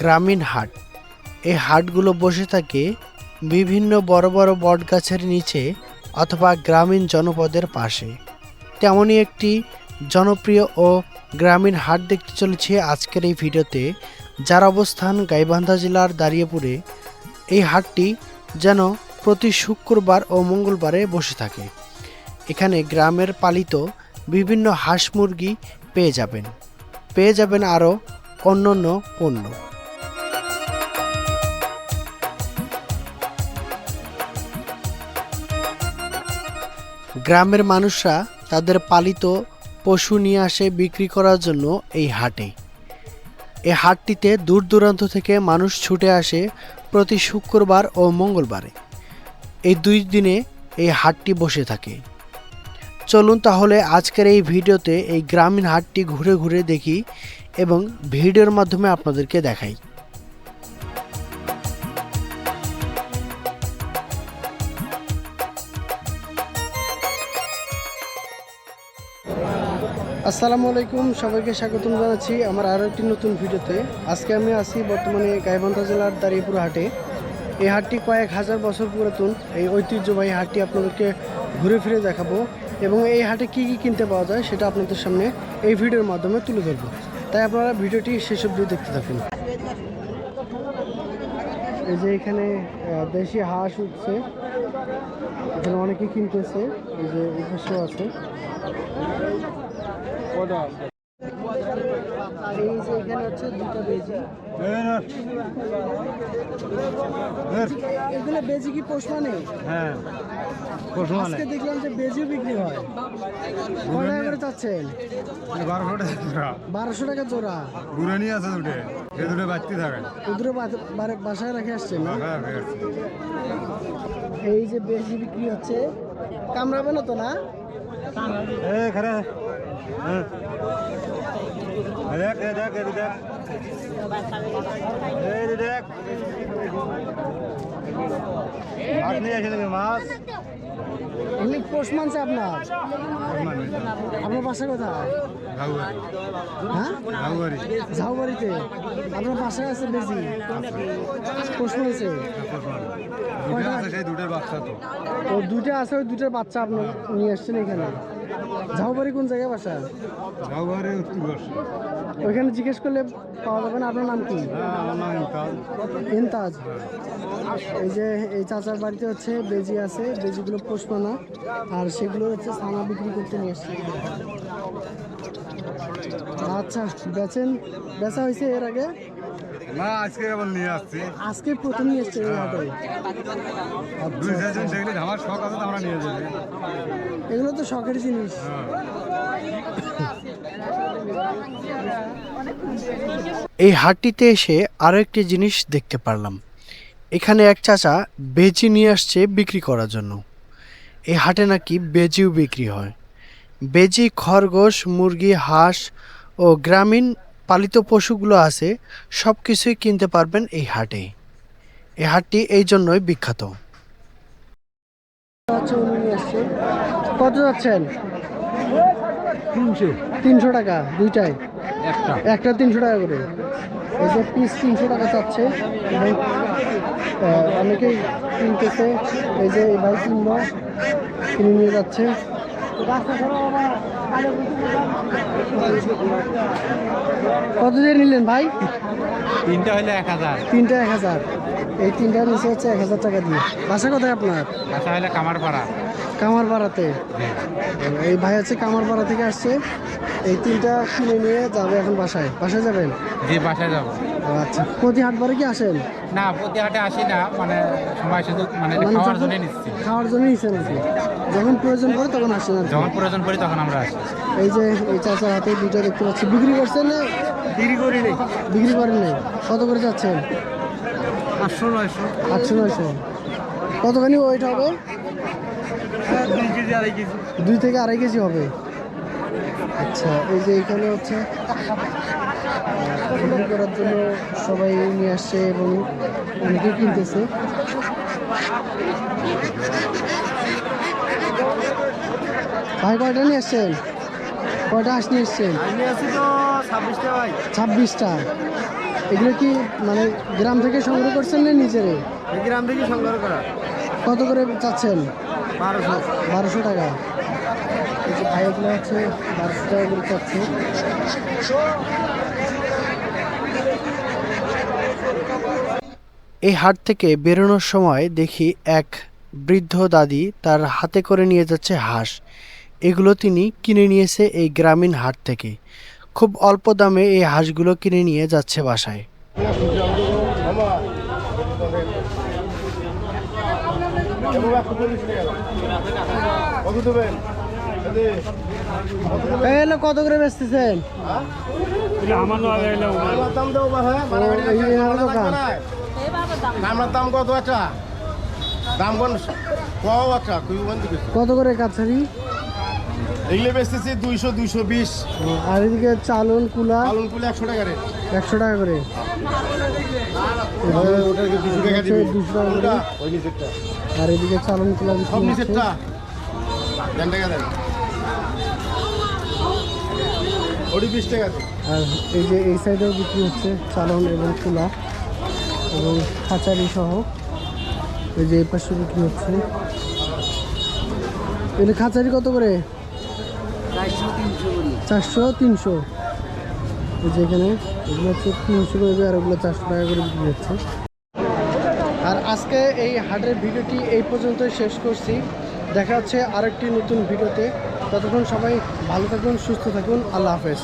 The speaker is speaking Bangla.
গ্রামীণ হাট। এই হাটগুলো বসে থাকে বিভিন্ন বড় বড় বটগাছের নিচে অথবা গ্রামীণ জনপদের পাশে। তেমনই একটি জনপ্রিয় ও গ্রামীণ হাট দেখতে চলেছে আজকের এই ভিডিওতে, যার অবস্থান গাইবান্ধা জেলার দাঁড়িয়েপুরে। এই হাটটি যেন প্রতি শুক্রবার ও মঙ্গলবারে বসে থাকে। এখানে গ্রামের পালিত বিভিন্ন হাঁস মুরগি পেয়ে যাবেন। পেয়ে যাবেন আরও অন্যান্য পণ্য। গ্রামের মানুষরা তাদের পালিত পশু নিয়ে আসে বিক্রি করার জন্য এই হাটে। এই হাটটিতে দূর দূরান্ত থেকে মানুষ ছুটে আসে প্রতি শুক্রবার ও মঙ্গলবারে। এই দুই দিনে এই হাটটি বসে থাকে। চলুন তাহলে আজকের এই ভিডিওতে এই গ্রামীণ হাটটি ঘুরে ঘুরে দেখি এবং ভিডিওর মাধ্যমে আপনাদেরকে দেখাই। আসসালামু আলাইকুম, সবাইকে স্বাগতম জানাচ্ছি আমার আরও একটি নতুন ভিডিওতে। আজকে আমি আছি বর্তমানে গাইবান্ধা জেলার দাঁড়িয়েপুর হাটে। এই হাটটি কয়েক হাজার বছর পুরাতন। এই ঐতিহ্যবাহী হাটটি আপনাদেরকে ঘুরে ফিরে দেখাবো এবং এই হাটে কি কি কিনতে পাওয়া যায় সেটা আপনাদের সামনে এই ভিডিওর মাধ্যমে তুলে ধরবো। তাই আপনারা ভিডিওটি শেষ অবধি দেখতে থাকুন। এই যে এখানে দেশি হাঁস উঠছে। এখানে অনেকে কিনতেছে। এই যে উপাস্য আছে। এখানে হচ্ছে দুটো বেজি। এগুলো বেজি কি পোষ মানে? হ্যাঁ মানে। আজকে দেখলাম যে বেজিও বিক্রি হয়। কয় টাকা করে চাচ্ছেন? বারোশো টাকা বারোশো টাকা জোড়া। বুড়ানি আছে দুটে। দুটো বাচ্চি থাকে। ওদের বাসায় রেখে আসছেন। এই যে বেজি বিক্রি হচ্ছে। কামড়াবে না তো না? এই দেখ দেখ দেখ এই দেখ মাছ নিয়ে আসে মাছ এমনি পোষ মানছে আপনার? আপনার বাসা কোথায় হ্যাঁ? ঝাউবাড়িতে? আপনার বাসায় আছে পোষ মানছে? দুটো আছে সেই বাচ্চা তো। ও দুটো আছে ওই দুটোর বাচ্চা আপনার নিয়ে আসছেন এখানে। ঝাউবাড়ি কোন জায়গায় বাসা? উত্তর ওইখানে জিজ্ঞেস করলে পাওয়া যাবে না? আপনার নাম কি? হ্যাঁ ইনতাজ এই যে এই চাচার বাড়িতে হচ্ছে বেজি আছে বেজিগুলো পোষমানা আর সেগুলো হচ্ছে ছানা বিক্রি করতে নিয়ে এসছে আচ্ছা বেচেন বেচা হয়েছে এর আগে? না আজকে আবার নিয়ে আসছি। আজকে প্রথম নিয়ে এসছে এই দুই চারজন সেগুলি আমার শখ আছে আমরা নিয়ে যাবি এগুলো তো শখের জিনিস। এই হাটটিতে এসে আরও একটি জিনিস দেখতে পারলাম। এখানে এক চাচা বেজি নিয়ে আসছে বিক্রি করার জন্য। এই হাটে নাকি বেজিও বিক্রি হয়। বেজি খরগোশ মুরগি হাঁস ও গ্রামীণ পালিত পশুগুলো আছে সব কিছুই কিনতে পারবেন এই হাটে। এই হাটটি এই জন্যই বিখ্যাত। কত যাচ্ছেন তিনশো তিনশো টাকা দুইটায় একটা। একটা তিনশো টাকা করে। এই যে পিস তিনশো টাকা চাচ্ছে। অনেকেই কিনতেছে। এই যে ভাই কিনবো কিনে নিয়ে যাচ্ছে। কত দিয়ে নিলেন ভাই? তিনটা হলে এক হাজার। তিনটা এক হাজার। এই তিনটা নিচে হচ্ছে এক হাজার টাকা দিয়ে। বাসা কোথায় আপনার? বাসা হলে কামারপাড়া। কামারপাড়াতে। এই ভাই হচ্ছে কামারপাড়া থেকে আসছে। এই তিনটা কিনে নিয়ে যাবে এখন বাসায়। বাসায় যাবেন? যে বাসায় যাব। আচ্ছা। প্রতি হাট বারে কি আসেন? না প্রতি হাটে আসি না। মানে সময় শুধু মানে মানে খাওয়ার জন্য নিচ্ছি। খাওয়ার জন্য নিচ্ছেন আর যখন প্রয়োজন পড়ে তখন আসেন আর যখন প্রয়োজন পড়ি তখন আমরা আসি। এই যে এই চাচার হাতে দুইটা দেখতে পাচ্ছি। বিক্রি করছেন না? বিক্রি করি নেই। বিক্রি করেন নাই? কত করে যাচ্ছেন? পাঁচশো নয়শো। আটশো নয়শো। কতখানি ওয়েট হবে? দুই থেকে আড়াই কেজি হবে। আচ্ছা এই যে এখানে হচ্ছে বিক্রি করার জন্য সবাই নিয়ে আসছে এবং অনেকে কিনতেছে। ভাই কয়টা নিয়ে আসছেন? কয়টা হাঁস নিয়ে এসছেন ছাব্বিশটা। এগুলো কি মানে গ্রাম থেকে সংগ্রহ করছেন না নিজের? গ্রাম থেকে সংগ্রহ করা। কত করে চাচ্ছেন? বারোশো বারোশো টাকা। এই যে ভাই হচ্ছে বারোশো টাকা চাচ্ছে। এই হাট থেকে বেরোনোর সময় দেখি এক বৃদ্ধ দাদি তার হাতে করে নিয়ে যাচ্ছে হাঁস। এগুলো তিনি কিনে নিয়েছে এই গ্রামীণ হাট থেকে। খুব অল্প দামে এই হাঁসগুলো কিনে নিয়ে যাচ্ছে বাসায়। কত কত করে বেচতেছেন? আমার দাম কত একটা দাম কোন তুই কত করে কাছারি? এগুলো বেচতেছি দুইশো দুইশো বিশ আর এদিকে চালন কুলা? পালন করলে একশো টাকা রে একশো টাকা করে। আর এদিকে চালন দেন আর এই যে এই সাইডেও বিক্রি হচ্ছে চালন এবং কুলা এবং খাঁচারি সহ এই যে এই পাশে বিক্রি হচ্ছে এগুলো খাঁচারি কত করে চারশো তিনশো এই যে এখানে হচ্ছে তিনশো করে আর ওগুলো চারশো টাকা করে বিক্রি হচ্ছে। আর আজকে এই হাটের ভিডিওটি এই পর্যন্তই শেষ করছি। দেখা হচ্ছে আরেকটি নতুন ভিডিওতে। ততক্ষণ সবাই ভালো থাকুন, সুস্থ থাকুন। আল্লাহ হাফেজ।